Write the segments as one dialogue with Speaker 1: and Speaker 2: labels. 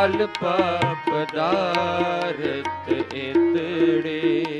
Speaker 1: ਜਾਲ ਪਾਪ ਦਾਰਤ ਇਤੜੇ।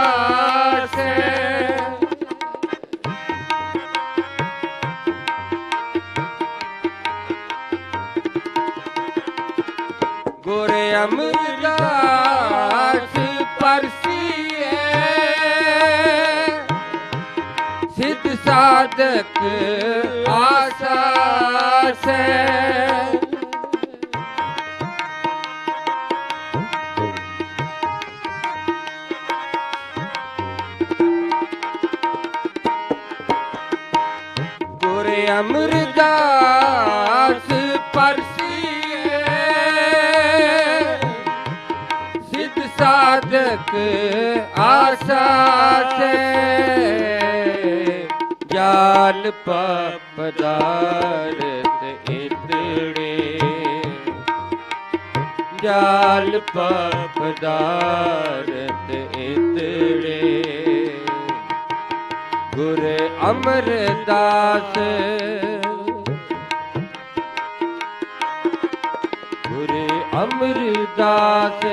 Speaker 1: ਗੁਰ ਅਮਰਦਾਸ ਪਰਸੀਏ। ਸਿੱਧ ਸਾਧਕ ਆਸਾਸੇ ਗੁਰ ਅਮਰਦਾਸ ਸਾਧਕ ਆਸਾ ਤੇ ਜਾਲ ਪਪਦਾਰਤ ਇਤੜੇ ਜਾਲ ਪਪਦਾਰਤ ਇਤੜੇ ਗੁਰ ਅਮਰਦਾਸ। ਗੁਰ ਅਮਰਦਾਸ।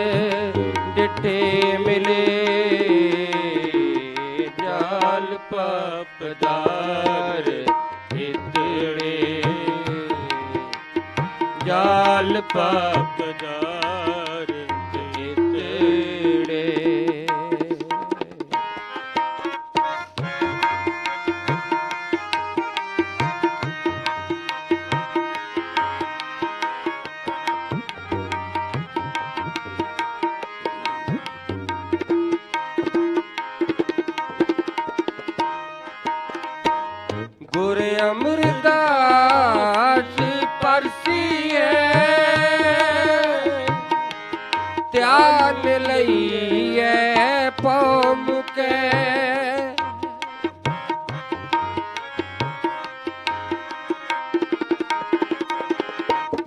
Speaker 1: ਡਿਠੇ ਮਿਲੇ ਜਾਲ ਪਪਦਾਰ ਇਤੜੇ ਜਾਲ ਪਪਦਾਰ ਅਮਰਦਾਸ ਪਰਸੀਏ। ਧਿਆਨ ਲਈਏ ਪਉ ਮੁਕੇ।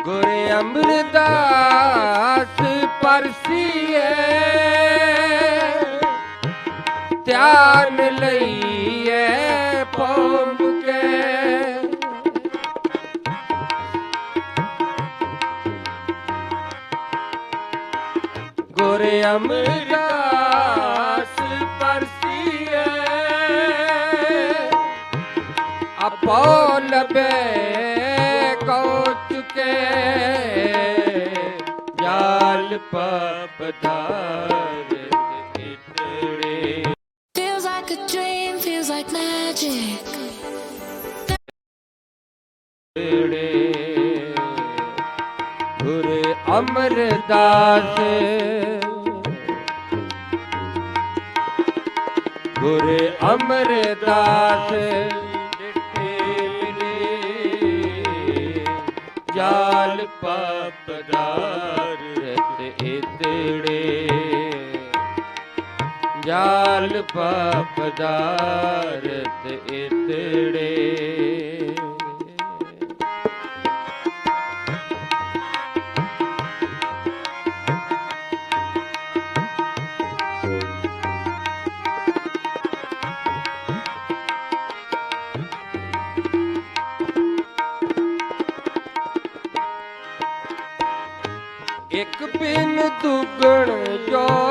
Speaker 1: ਗੁਰ ਅਮਰਦਾਸ ਪਰਸੀਏ। ਧਿਆਨ ਲਈਏ ਗੁਰ ਅਮਰਦਾਸ ਪਰਸੀਏ। ਆਪੋ ਲਬੇ ਕੋ ਚੁਕੇ ਜਾਲ ਪਪਦਾਰ
Speaker 2: Feels like a dream, feels like magic.
Speaker 1: ਗੁਰ ਅਮਰਦਾਸ ਗੁਰ ਅਮਰਦਾਸ ਡਿਠੇ ਮਿਲੇ ਜਾਲ ਪਪਦਾਰ ਰਤ ਇਤੜੇ। ਜਾਲ ਰਤ ਇਤੜੇ। ਦੁਗਣ ਜਾ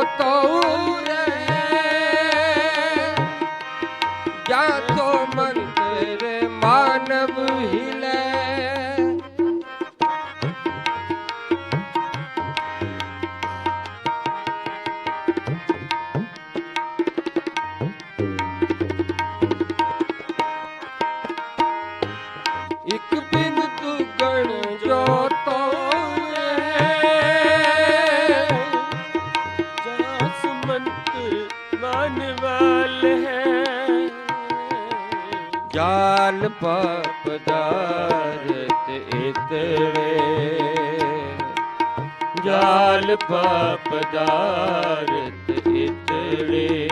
Speaker 1: ਜਾਲ ਪਾਪ ਦਾਰਤ ਇਤੜੇ ਜਾਲ ਪਾਪ ਦਾਰਤ ਇਤੜੇ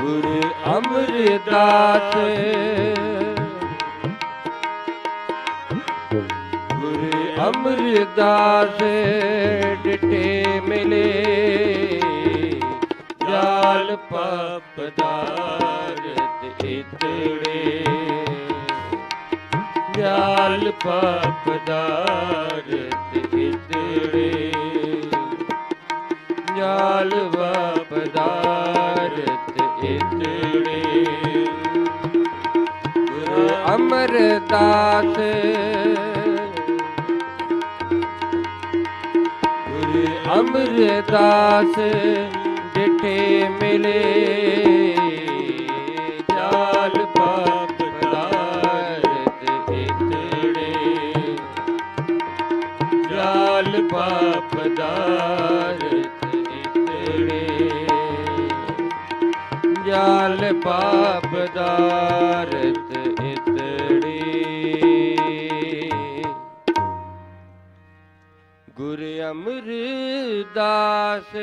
Speaker 1: ਗੁਰੂ ਅਮਰਦਾਸ ਗੁਰੂ ਅਮਰਦਾਸ ਡਿਟੇ ਮਿਲੇ। ਜਾਲ ਪਾਪ ਦਾਰਤ ਇਤੜੇ ਜਾਲ ਪਾਪ ਦਾਰਤ ਇਤੜੇ ਜਾਲ ਪਾਪ ਦਾਰਤ ਇਤੜੇ ਗੁਰੂ ਅਮਰਦਾਸ। ਗੁਰੂ ਅਮਰਦਾਸ ਡਿਠੇ ਮਿਲੇ। ਜਾਲ ਪਾਪ ਦਾਰਤ ਇਤੜੀ। ਗੁਰ ਅਮਰਦਾਸ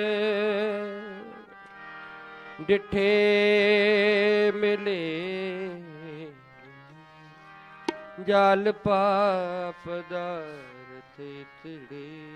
Speaker 1: ਡਿਠੇ ਮਿਲੇ। ਜਾਲ ਪਾਪ ਦਾਰਤ ਇਤੜੀ।